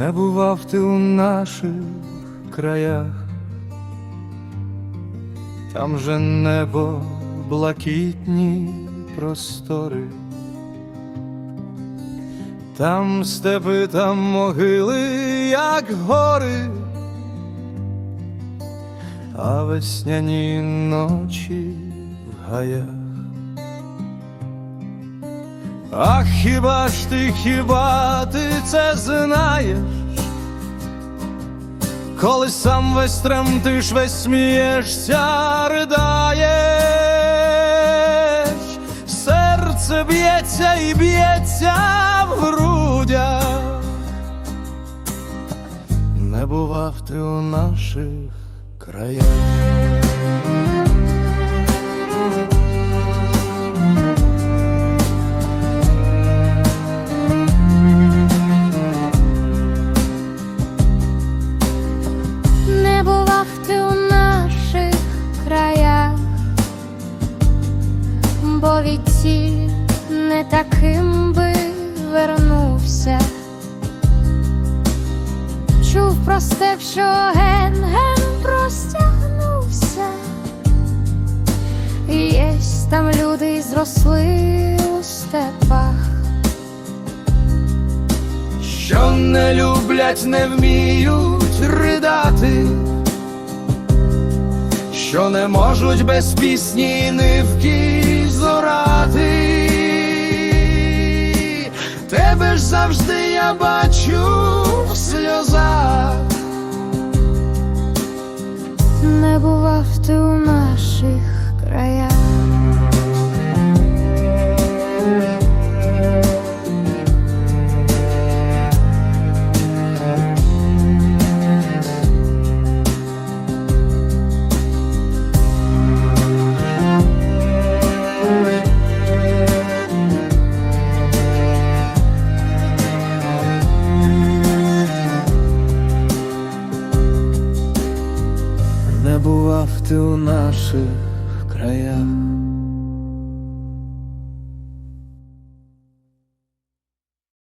Не бував ти у наших краях, там же небо, блакитні простори, там степи, там могили, як гори, а весняні ночі в гаях. Ах, хіба ж ти, хіба ти це знаєш? Коли сам весь тремтиш, весь смієшся, ридаєш, серце б'ється і б'ється в грудях. Не бував ти у наших краях. Чув про степ, що ген-ген простягнувся, І єсть там люди й зросли у степах. Що не люблять, не вміють ридати, що не можуть без пісні нивки зорати. Тебе ж завжди я бачу в сльозах. Не бував ти у наших бував ти у наших краях.